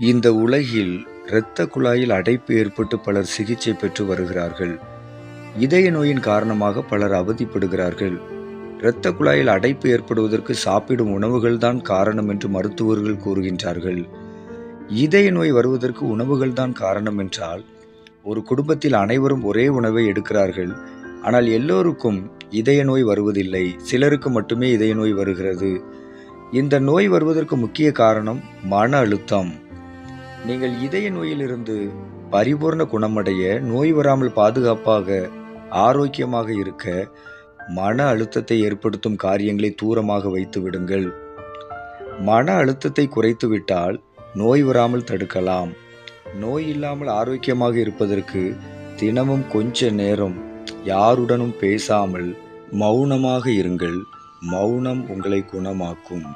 இந்த உலகில் இரத்த குழாயில் அடைப்பு ஏற்பட்டு பலர் சிகிச்சை பெற்று வருகிறார்கள். இதய நோயின் காரணமாக பலர் அவதிப்படுகிறார்கள். இரத்த குழாயில் அடைப்பு ஏற்படுவதற்கு சாப்பிடும் உணவுகள்தான் காரணம் என்று மருத்துவர்கள் கூறுகின்றார்கள். இதய நோய் வருவதற்கு உணவுகள்தான் காரணம் என்றால் ஒரு குடும்பத்தில் அனைவரும் ஒரே உணவை எடுக்கிறார்கள். ஆனால் எல்லோருக்கும் இதய நோய் வருவதில்லை. சிலருக்கு மட்டுமே இதய நோய் வருகிறது. இந்த நோய் வருவதற்கு முக்கிய காரணம் மன அழுத்தம். நீங்கள் இதய நோயிலிருந்து பரிபூர்ண குணமடைய நோய் வராமல் பாதுகாப்பாக ஆரோக்கியமாக இருக்க மன அழுத்தத்தை ஏற்படுத்தும் காரியங்களை தூரமாக வைத்து விடுங்கள். மன அழுத்தத்தை குறைத்துவிட்டால் நோய் வராமல் தடுக்கலாம். நோய் இல்லாமல் ஆரோக்கியமாக இருப்பதற்கு தினமும் கொஞ்ச நேரம் யாருடனும் பேசாமல் மௌனமாக இருங்கள். மௌனம் உங்களை குணமாக்கும்.